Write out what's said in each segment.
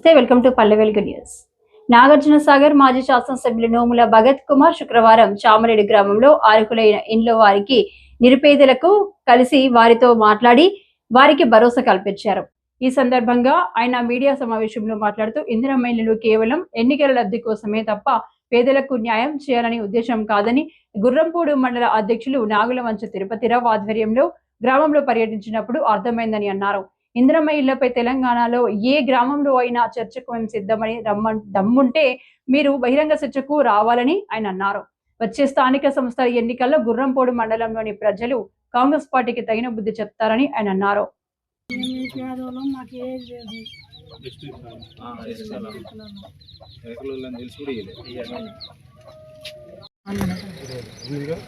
నమస్తే welcome to Pallevelugu news. Nagarjuna Sagar మాజీ శాసనసభ్యులు నోముల భగత్ కుమార్ శుక్రవారం చామరేడు గ్రామంలో అర్హులైన ఇండ్ల వారికి నిరుపేదలకు కలిసి వారితో మాట్లాడి వారికి భరోసా కల్పించారు. ఈ సందర్భంగా ఆయన మీడియా సమావేశంలో మాట్లాడుతూ ఇందిరా మహిళలు కేవలం ఎన్నికల లబ్ధి కోసమే తప్ప పేదలకు న్యాయం చేయాలని ఉద్దేశం కాదని గుర్రంపూడు మండల అధ్యక్షులు నాగుల నాగులవంచ తిరుపతిరావు ఆధ్వర్యంలో గ్రామంలో పర్యటించినప్పుడు అర్థమైందని అన్నారు. ఇందిరమ్మ ఇళ్ళపై తెలంగాణలో ఏ గ్రామంలో అయినా చర్చకు మేము సిద్ధమని రమ్మ దమ్ముంటే మీరు బహిరంగ చర్చకు రావాలని ఆయన అన్నారు. వచ్చే స్థానిక సంస్థల ఎన్నికల్లో గుర్రంపోడు మండలంలోని ప్రజలు కాంగ్రెస్ పార్టీకి తగిన బుద్ధి చెప్తారని ఆయన అన్నారు.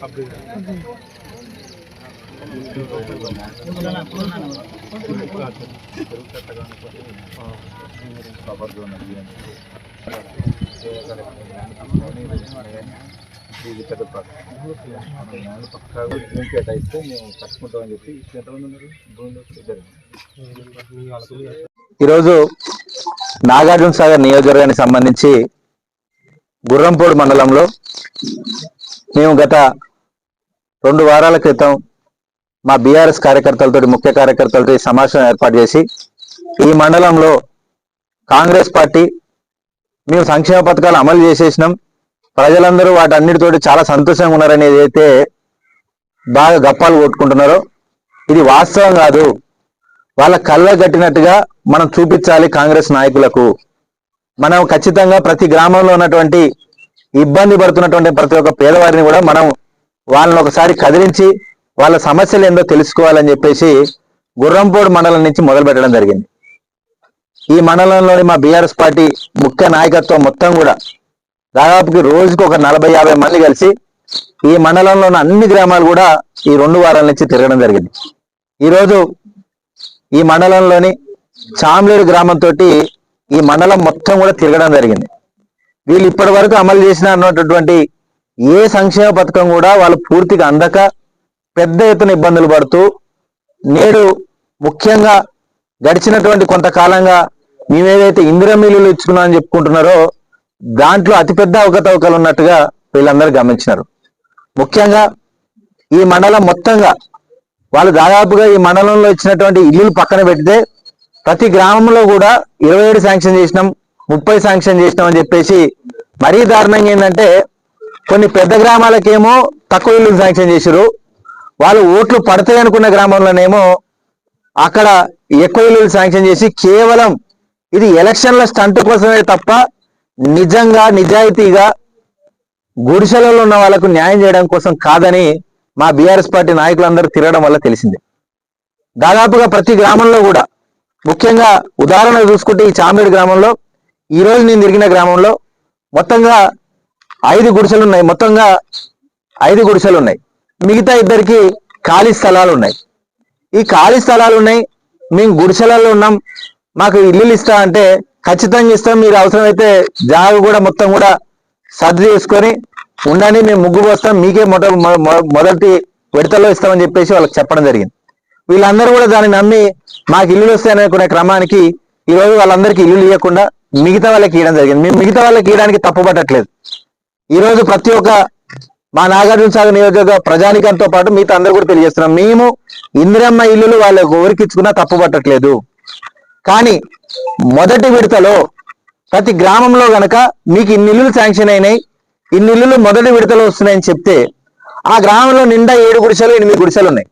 అప్డేట్ పెద్ద భూమి కేటాయిస్తే మేము కట్టుకుంటామని చెప్పి ఎంతమంది ఉన్నారు భూమిలో ఈరోజు నాగార్జున సాగర్ నియోజకవర్గానికి సంబంధించి గుర్రంపోడు మండలంలో మేము గత రెండు వారాల క్రితం మా బీఆర్ఎస్ కార్యకర్తలతో ముఖ్య కార్యకర్తలతో ఈ సమావేశం ఏర్పాటు చేసి ఈ మండలంలో కాంగ్రెస్ పార్టీ మేము సంక్షేమ పథకాలు అమలు చేసేసినాం. ప్రజలందరూ వాటన్నిటితోటి చాలా సంతోషంగా ఉన్నారనేది అయితే బాగా గప్పాలు కొట్టుకుంటున్నారో. ఇది వాస్తవం కాదు. వాళ్ళ కళ్ళ కట్టినట్టుగా మనం చూపించాలి కాంగ్రెస్ నాయకులకు. మనం ఖచ్చితంగా ప్రతి గ్రామంలో ఉన్నటువంటి ఇబ్బంది పడుతున్నటువంటి ప్రతి ఒక్క పేదవారిని కూడా మనం వాళ్ళని ఒకసారి కదిలించి వాళ్ళ సమస్యలు ఏందో తెలుసుకోవాలని చెప్పేసి గుర్రంపోడు మండలం నుంచి మొదలు పెట్టడం జరిగింది. ఈ మండలంలోని మా బీఆర్ఎస్ పార్టీ ముఖ్య నాయకత్వం మొత్తం కూడా దాదాపుకి రోజుకి ఒక నలభై యాభై మంది కలిసి ఈ మండలంలో ఉన్న అన్ని గ్రామాలు కూడా ఈ రెండు వారాల నుంచి తిరగడం జరిగింది. ఈరోజు ఈ మండలంలోని చామ్లేరు గ్రామంతో ఈ మండలం మొత్తం కూడా తిరగడం జరిగింది. వీళ్ళు ఇప్పటి వరకు అమలు చేసిన అన్నటువంటి ఏ సంక్షేమ పథకం కూడా వాళ్ళు పూర్తిగా అందక పెద్ద ఎత్తున ఇబ్బందులు పడుతూ నేడు ముఖ్యంగా గడిచినటువంటి కొంతకాలంగా మేమేదైతే ఇందిరా ఇచ్చుకున్నామని అని చెప్పుకుంటున్నారో దాంట్లో అతిపెద్ద అవకతవకలు ఉన్నట్టుగా వీళ్ళందరూ గమనించినారు. ముఖ్యంగా ఈ మండలం మొత్తంగా వాళ్ళు దాదాపుగా ఈ మండలంలో ఇచ్చినటువంటి ఇల్లులు పక్కన పెడితే ప్రతి గ్రామంలో కూడా ఇరవై ఏడు శాంక్షన్ చేసినాం ముప్పై శాంక్షన్ చేసినాం అని చెప్పేసి మరీ దారుణంగా ఏంటంటే కొన్ని పెద్ద గ్రామాలకేమో తక్కువ ఇల్లు శాంక్షన్ చేసిరు వాళ్ళు ఓట్లు పడతాయి అనుకున్న గ్రామంలోనేమో అక్కడ ఎక్కువ ఇల్లు శాంక్షన్ చేసి కేవలం ఇది ఎలక్షన్ల స్టంట్ కోసమే తప్ప నిజంగా నిజాయితీగా గుడిసెలలో ఉన్న వాళ్ళకు న్యాయం చేయడం కోసం కాదని మా బీఆర్ఎస్ పార్టీ నాయకులందరూ తిరగడం వల్ల తెలిసింది. దాదాపుగా ప్రతి గ్రామంలో కూడా ముఖ్యంగా ఉదాహరణ చూసుకుంటే ఈ చామేడు గ్రామంలో ఈ రోజు నేను తిరిగిన గ్రామంలో మొత్తంగా ఐదు గుడిసెలు ఉన్నాయి. మొత్తంగా ఐదు గుడిసెలు ఉన్నాయి. మిగతా ఇద్దరికి ఖాళీ స్థలాలు ఉన్నాయి ఈ ఖాళీ స్థలాలు ఉన్నాయి మేము గుడిసెలలో ఉన్నాం. మాకు ఇల్లులు ఇస్తా అంటే ఖచ్చితంగా ఇస్తాం. మీరు అవసరమైతే జాగ కూడా మొత్తం కూడా సర్ది చేసుకొని ఉండని మేము ముగ్గు పోస్తాం మీకే మొట మొ- మొదటి విడతలో ఇస్తామని చెప్పేసి వాళ్ళకి చెప్పడం జరిగింది. వీళ్ళందరూ కూడా దాన్ని నమ్మి మాకు ఇల్లులు వస్తాయనుకునే క్రమానికి ఈరోజు వాళ్ళందరికీ ఇల్లులు ఇవ్వకుండా మిగతా వాళ్ళకి ఇవ్వడం జరిగింది. మేము మిగతా వాళ్ళకి ఇవ్వడానికి తప్పుపట్టట్లేదు. ఈరోజు ప్రతి ఒక్క మా నాగార్జున సాగర్ నియోజకవర్గ ప్రజానికంతో పాటు మిగతా అందరూ కూడా తెలియజేస్తున్నాం. మేము ఇందిరమ్మ ఇల్లులు వాళ్ళకు ఎవరికిచ్చుకున్నా తప్పు పట్టట్లేదు. కానీ మొదటి విడతలో ప్రతి గ్రామంలో గనక మీకు ఇన్ని ఇల్లులు శాంక్షన్ అయినాయి ఇన్ని ఇల్లులు మొదటి విడతలో వస్తున్నాయని చెప్తే ఆ గ్రామంలో నిండా ఏడు గుడిసెలు ఎనిమిది గుడిసెలు ఉన్నాయి.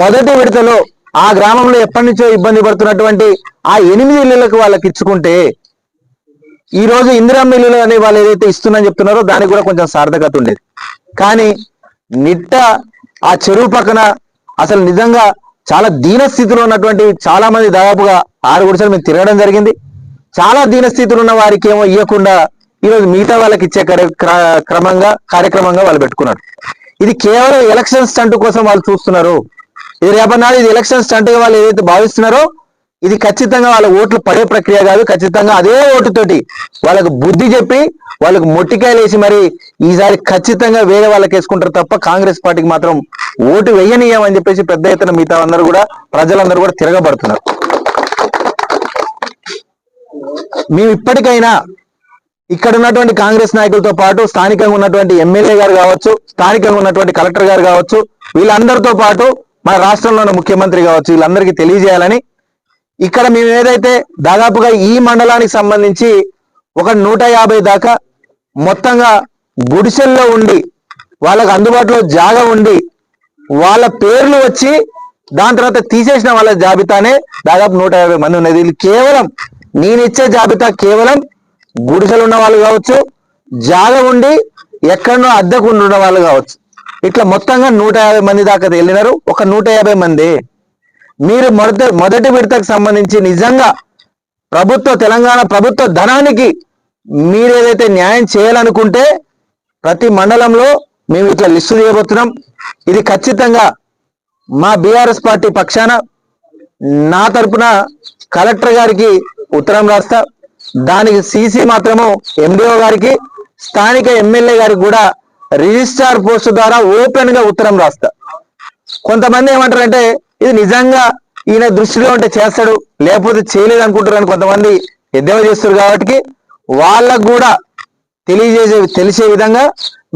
మొదటి విడతలో ఆ గ్రామంలో ఎప్పటి నుంచో ఇబ్బంది పడుతున్నటువంటి ఆ ఎనిమిది ఇళ్ళలకు వాళ్ళకి ఇచ్చుకుంటే ఈ రోజు ఇందిరా మిల్లులు అనే వాళ్ళు ఏదైతే ఇస్తున్నా చెప్తున్నారో దానికి కూడా కొంచెం సార్థకత ఉండేది. కానీ నిట్ట ఆ చెరువు పక్కన అసలు నిజంగా చాలా దీనస్థితిలో ఉన్నటువంటి చాలా మంది దాదాపుగా ఆరు గుడిసెలు మేము తిరగడం జరిగింది. చాలా దీన స్థితిలో ఉన్న వారికి ఏమో ఇవ్వకుండా ఈరోజు మిగతా వాళ్ళకి ఇచ్చే కార్య- క్ర- క్రమంగా కార్యక్రమంగా వాళ్ళు పెట్టుకున్నారు. ఇది కేవలం ఎలక్షన్ స్టంట్ కోసం వాళ్ళు చూస్తున్నారు. ఇది రేపటి నాడు ఇది ఎలక్షన్ స్టంట్ వాళ్ళు ఏదైతే భావిస్తున్నారో ఇది ఖచ్చితంగా వాళ్ళ ఓట్లు పడే ప్రక్రియ కాదు ఖచ్చితంగా అదే ఓటుతోటి వాళ్ళకు బుద్ధి చెప్పి వాళ్ళకు మొట్టికాయలు వేసి మరి ఈసారి ఖచ్చితంగా వేరే వాళ్ళకి వేసుకుంటారు తప్ప కాంగ్రెస్ పార్టీకి మాత్రం ఓటు వేయనీయమని చెప్పేసి పెద్ద ఎత్తున మిగతా అందరూ కూడా ప్రజలందరూ కూడా తిరగబడుతున్నారు. మేము ఇప్పటికైనా ఇక్కడ ఉన్నటువంటి కాంగ్రెస్ నాయకులతో పాటు స్థానికంగా ఉన్నటువంటి ఎమ్మెల్యే గారు కావచ్చు స్థానికంగా ఉన్నటువంటి కలెక్టర్ గారు కావచ్చు వీళ్ళందరితో పాటు మన రాష్ట్రంలో ఉన్న ముఖ్యమంత్రి కావచ్చు వీళ్ళందరికీ తెలియజేయాలని ఇక్కడ మేము ఏదైతే దాదాపుగా ఈ మండలానికి సంబంధించి ఒక నూట యాభై దాకా మొత్తంగా గుడిసెల్లో ఉండి వాళ్ళకు అందుబాటులో జాగా ఉండి వాళ్ళ పేర్లు వచ్చి దాని తర్వాత తీసేసిన వాళ్ళ జాబితానే దాదాపు నూట యాభై మంది ఉన్నది. కేవలం నేను ఇచ్చే జాబితా కేవలం గుడిసెలు ఉన్న వాళ్ళు కావచ్చు జాగ ఉండి ఎక్కడనో అద్దెకు ఉన్న వాళ్ళు కావచ్చు. ఇట్లా మొత్తంగా నూట యాభై మంది దాకా వెళ్ళినారు. ఒక నూట యాభై మంది. మీరు మొదట మొదటి విడతకు సంబంధించి నిజంగా ప్రభుత్వ తెలంగాణ ప్రభుత్వ ధనానికి మీరు ఏదైతే న్యాయం చేయాలనుకుంటే ప్రతి మండలంలో మేము ఇట్లా లిస్టు చేయబోతున్నాం. ఇది ఖచ్చితంగా మా బీఆర్ఎస్ పార్టీ పక్షాన నా తరపున కలెక్టర్ గారికి ఉత్తరం రాస్తా. దానికి సీసీ మాత్రము ఎండిఓ గారికి స్థానిక ఎమ్మెల్యే గారికి కూడా రిజిస్ట్రార్ పోస్ట్ ద్వారా ఓపెన్గా ఉత్తరం రాస్తా. కొంతమంది ఏమంటారంటే ఇది నిజంగా ఈయన దృష్టిలో ఉంటే చేస్తాడు లేకపోతే చేయలేదు అనుకుంటారని కొంతమంది ఎద్దేవా చేస్తారు కాబట్టి వాళ్ళకు కూడా తెలియజేసే తెలిసే విధంగా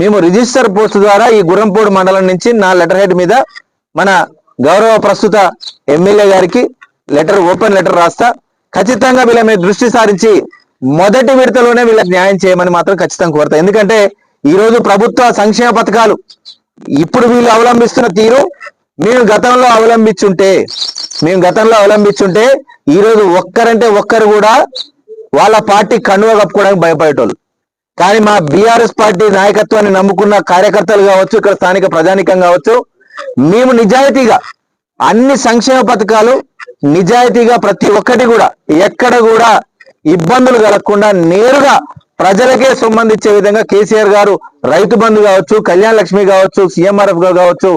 మేము రిజిస్టర్ పోస్ట్ ద్వారా ఈ గుర్రంపోడు మండలం నుంచి నా లెటర్ హెడ్ మీద మన గౌరవ ప్రస్తుత ఎమ్మెల్యే గారికి లెటర్ ఓపెన్ లెటర్ రాస్తా. ఖచ్చితంగా వీళ్ళ మీద దృష్టి సారించి మొదటి విడతలోనే వీళ్ళకి న్యాయం చేయమని మాత్రం ఖచ్చితంగా కోరుతా. ఎందుకంటే ఈరోజు ప్రభుత్వ సంక్షేమ పథకాలు ఇప్పుడు వీళ్ళు అవలంబిస్తున్న తీరు మేము గతంలో అవలంబించుంటే మేము గతంలో అవలంబించుంటే ఈరోజు ఒక్కరంటే ఒక్కరు కూడా వాళ్ళ పార్టీ కండువ కప్పుకోవడానికి భయపడేటోళ్ళు. కానీ మా బీఆర్ఎస్ పార్టీ నాయకత్వాన్ని నమ్ముకున్న కార్యకర్తలు కావచ్చు ఇక్కడ స్థానిక ప్రజానికం కావచ్చు మేము నిజాయితీగా అన్ని సంక్షేమ పథకాలు నిజాయితీగా ప్రతి ఒక్కటి కూడా ఎక్కడ కూడా ఇబ్బందులు కలగకుండా నేరుగా ప్రజలకే సంబంధించే విధంగా కేసీఆర్ గారు రైతు బంధు కావచ్చు కళ్యాణ లక్ష్మి కావచ్చు సీఎంఆర్ఎఫ్ కావచ్చు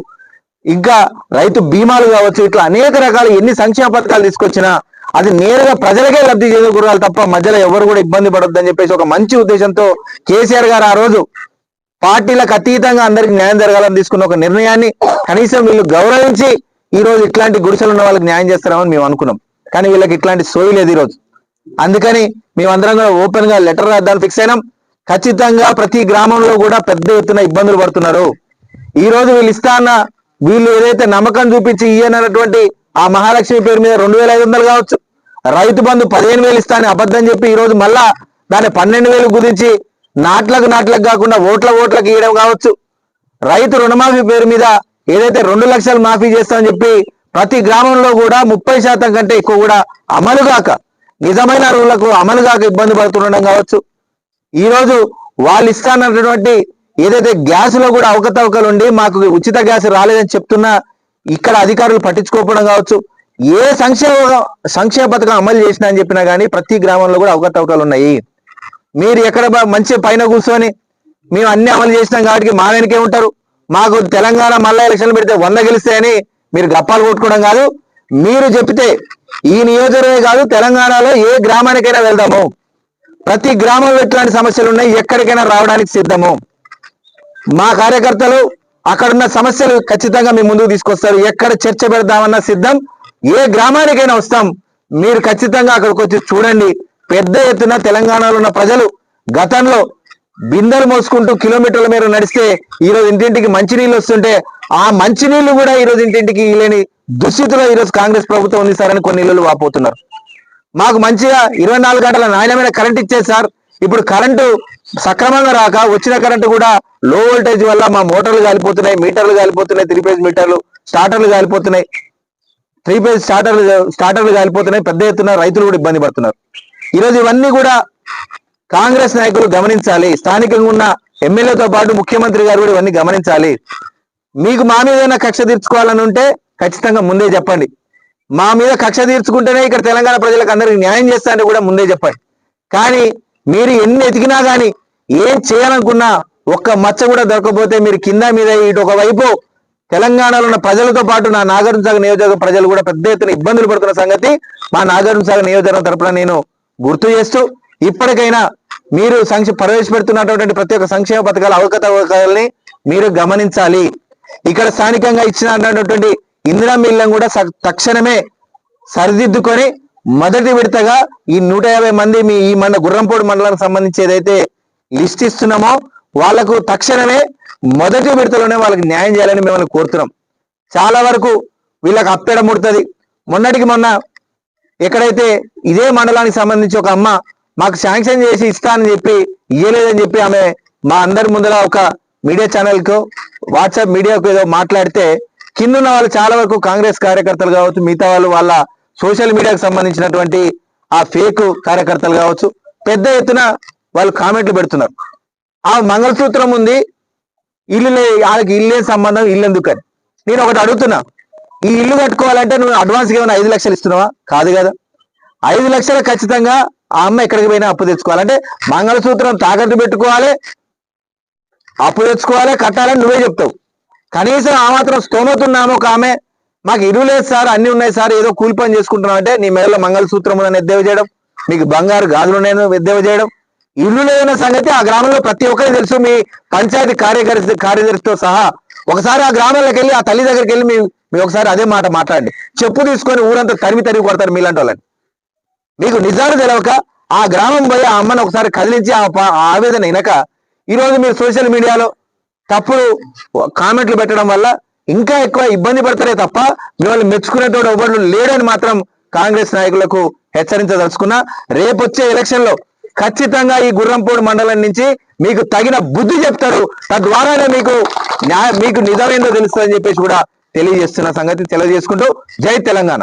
ఇంకా రైతు బీమాలు కావచ్చు ఇట్లా అనేక రకాల ఎన్ని సంక్షేమ పథకాలు తీసుకొచ్చినా అది నేరుగా ప్రజలకే లబ్ధి చేకూరాలి తప్ప మధ్యలో ఎవరు కూడా ఇబ్బంది పడొద్దని చెప్పేసి ఒక మంచి ఉద్దేశంతో కేసీఆర్ గారు ఆ రోజు పార్టీలకు అతీతంగా అందరికి న్యాయం జరగాలని తీసుకున్న ఒక నిర్ణయాన్ని కనీసం వీళ్ళు గౌరవించి ఈ రోజు ఇట్లాంటి గుడిసెలు ఉన్న వాళ్ళకి న్యాయం చేస్తారని మేము అనుకున్నాం. కానీ వీళ్ళకి ఇట్లాంటి సోయి లేదు ఈ రోజు. అందుకని మేమందరం కూడా ఓపెన్గా లెటర్ రాద్దాం ఫిక్స్ అయినాం. ఖచ్చితంగా ప్రతి గ్రామంలో కూడా పెద్ద ఎత్తున ఇబ్బందులు పడుతున్నారు. ఈ రోజు వీళ్ళు ఇస్తా అన్న వీళ్ళు ఏదైతే నమ్మకం చూపించి ఇయ్యనటువంటి ఆ మహాలక్ష్మి పేరు మీద రెండు వేల ఐదు వందలు కావచ్చు రైతు బంధు పదిహేను వేలు ఇస్తాను అబద్ధం చెప్పి ఈ రోజు మళ్ళా దాన్ని పన్నెండు వేలు గురించి నాట్లకు నాట్లకు కాకుండా ఓట్ల ఓట్లకు ఇవ్వడం కావచ్చు. రైతు రుణమాఫీ పేరు మీద ఏదైతే రెండు లక్షలు మాఫీ చేస్తామని చెప్పి ప్రతి గ్రామంలో కూడా ముప్పై శాతం కంటే ఎక్కువ కూడా అమలు కాక నిజమైన అరువులకు అమలు కాక ఇబ్బంది పడుతుండడం కావచ్చు. ఈరోజు వాళ్ళు ఇస్తానన్నటువంటి ఏదైతే గ్యాస్లో కూడా అవకతవకలు ఉండి మాకు ఉచిత గ్యాస్ రాలేదని చెప్తున్నా ఇక్కడ అధికారులు పట్టించుకోకపోవడం కావచ్చు. ఏ సంక్షేమ సంక్షేమ పథకం అమలు చేసినా అని చెప్పినా గానీ ప్రతి గ్రామంలో కూడా అవకతవకలు ఉన్నాయి. మీరు ఎక్కడ మంచి పైన కూర్చొని మేము అన్ని అమలు చేసినాం కాబట్టి మా వెనకే ఉంటారు. మాకు తెలంగాణ మళ్ళా ఎలక్షన్లు పెడితే వంద గెలిస్తాయని మీరు గప్పాలు కొట్టుకోవడం కాదు. మీరు చెప్తే ఈ నియోజకవర్గమే కాదు తెలంగాణలో ఏ గ్రామానికైనా వెళ్దాము. ప్రతి గ్రామంలో ఎట్లాంటి సమస్యలు ఉన్నాయి ఎక్కడికైనా రావడానికి సిద్ధము. మా కార్యకర్తలు అక్కడున్న సమస్యలు ఖచ్చితంగా మీ ముందుకు తీసుకొస్తారు. ఎక్కడ చర్చ పెడదామన్నా సిద్ధం ఏ గ్రామానికైనా వస్తాం. మీరు ఖచ్చితంగా అక్కడికి వచ్చి చూడండి. పెద్ద ఎత్తున తెలంగాణలో ఉన్న ప్రజలు గతంలో బిందెలు మోసుకుంటూ కిలోమీటర్ల మేర నడిస్తే ఈరోజు ఇంటింటికి మంచినీళ్ళు వస్తుంటే ఆ మంచినీళ్ళు కూడా ఈ రోజు ఇంటింటికి లేని దుస్థితిలో ఈరోజు కాంగ్రెస్ ప్రభుత్వం ఉంది సార్ అని కొన్ని ఇళ్ళు వాపోతున్నారు. మాకు మంచిగా ఇరవై నాలుగు గంటల నాణ్యమైన కరెంట్ ఇచ్చేది సార్. ఇప్పుడు కరెంటు సక్రమంగా రాక వచ్చిన కరెంటు కూడా లో వోల్టేజ్ వల్ల మా మోటార్లు కాలిపోతున్నాయి మీటర్లు కాలిపోతున్నాయి త్రీ ఫేజ్ మీటర్లు స్టార్టర్లు కాలిపోతున్నాయి. త్రీ ఫేజ్ స్టార్టర్లు స్టార్టర్లు కాలిపోతున్నాయి పెద్ద ఎత్తున రైతులు కూడా ఇబ్బంది పడుతున్నారు. ఈరోజు ఇవన్నీ కూడా కాంగ్రెస్ నాయకులు గమనించాలి స్థానికంగా ఉన్న ఎమ్మెల్యేతో పాటు ముఖ్యమంత్రి గారు కూడా ఇవన్నీ గమనించాలి. మీకు మా మీద కక్ష తీర్చుకోవాలని ఉంటే ఖచ్చితంగా ముందే చెప్పండి. మా మీద కక్ష తీర్చుకుంటేనే ఇక్కడ తెలంగాణ ప్రజలకు అందరికి న్యాయం చేస్తానని కూడా ముందే చెప్పండి. కానీ మీరు ఎన్ని ఎతికినా కానీ ఏం చేయాలనుకున్నా ఒక్క మచ్చ కూడా దొరకకపోతే మీరు కింద మీద ఇటు ఒకవైపు తెలంగాణలో ఉన్న ప్రజలతో పాటు నా నాగార్జున సాగర్ నియోజకవర్గ ప్రజలు కూడా పెద్ద ఎత్తున ఇబ్బందులు పడుతున్న సంగతి మా నాగార్జున సాగర్ నియోజకవర్గం తరపున నేను గుర్తు చేస్తూ ఇప్పటికైనా మీరు సంక్ష ప్రవేశపెడుతున్నటువంటి ప్రతి ఒక్క సంక్షేమ పథకాల అవకతవకాలని మీరు గమనించాలి. ఇక్కడ స్థానికంగా ఇచ్చినటువంటి ఇందిరా మిల్లం కూడా తక్షణమే సరిదిద్దుకొని మొదటి విడతగా ఈ నూట యాభై మంది మీ ఈ మన గుర్రంపోడు మండలానికి సంబంధించి ఏదైతే లిస్ట్ ఇస్తున్నామో వాళ్ళకు తక్షణమే మొదటి విడతలోనే వాళ్ళకి న్యాయం చేయాలని మిమ్మల్ని కోరుతున్నాం. చాలా వరకు వీళ్ళకి అప్పెడ ముడుతుంది. మొన్నటికి మొన్న ఎక్కడైతే ఇదే మండలానికి సంబంధించి ఒక అమ్మ మాకు శాంక్షన్ చేసి ఇస్తానని చెప్పి ఇయ్యలేదని చెప్పి ఆమె మా అందరి ముందర ఒక మీడియా ఛానల్కు వాట్సాప్ మీడియాకు ఏదో మాట్లాడితే కిందున్న వాళ్ళు చాలా వరకు కాంగ్రెస్ కార్యకర్తలు కావచ్చు మిగతా వాళ్ళు వాళ్ళ సోషల్ మీడియాకు సంబంధించినటువంటి ఆ ఫేక్ కార్యకర్తలు కావచ్చు పెద్ద ఎత్తున వాళ్ళు కామెంట్లు పెడుతున్నారు. ఆ మంగళసూత్రం ఉంది ఇల్లు లే వాళ్ళకి ఇల్లే సంబంధం ఇల్లు ఎందుకని? నేను ఒకటి అడుగుతున్నా ఈ ఇల్లు కట్టుకోవాలంటే నువ్వు అడ్వాన్స్గా ఏమైనా ఐదు లక్షలు ఇస్తున్నావా? కాదు కదా. ఐదు లక్షలు ఖచ్చితంగా ఆ అమ్మ ఎక్కడికి పోయినా అప్పు తెచ్చుకోవాలంటే మంగళసూత్రం తాకట్టు పెట్టుకోవాలి అప్పు తెచ్చుకోవాలి కట్టాలని నువ్వే చెప్తావు. కనీసం ఆ మాత్రం స్తోమత ఒక ఆమె మాకు ఇరువు లేదు సార్ అన్ని ఉన్నాయి సార్ ఏదో కూలి పని చేసుకుంటున్నాం అంటే నీ మెడలో మంగళసూత్రం ఉందని ఎద్దేవ చేయడం మీకు బంగారు గాజులు ఉన్నాయని ఎద్దేవ చేయడం ఇల్లు లేదన్న సంగతి ఆ గ్రామంలో ప్రతి ఒక్కరికి తెలుసు. మీ పంచాయతీ కార్యదర్శి కార్యదర్శితో సహా ఒకసారి ఆ గ్రామంలోకి వెళ్ళి ఆ తల్లి దగ్గరికి వెళ్ళి మీ మీ ఒకసారి అదే మాట మాట్లాడండి. చెప్పు తీసుకొని ఊరంతా తరిమి తరిమి కొడతారు మీలాంటి వాళ్ళని. మీకు నిజాలు తెలవక ఆ గ్రామం పోయి ఆ అమ్మని ఒకసారి కదిలించి ఆ ఆవేదన వినక ఈరోజు మీరు సోషల్ మీడియాలో తప్పుడు కామెంట్లు పెట్టడం వల్ల ఇంకా ఎక్కువ ఇబ్బంది పడతారే తప్ప మిమ్మల్ని మెచ్చుకునేటోడు ఎవరు లేడని మాత్రం కాంగ్రెస్ నాయకులకు హెచ్చరించదలుచుకున్నా రేపొచ్చే ఎలక్షన్లో ఖచ్చితంగా ఈ గుర్రంపోడు మండలం నుంచి మీకు తగిన బుద్ధి చెప్తారు. తద్వారానే మీకు న్యాయ మీకు నిజమేందో తెలుస్తుందని చెప్పేసి కూడా తెలియజేస్తున్న సంగతి తెలియజేసుకుంటూ జై తెలంగాణ.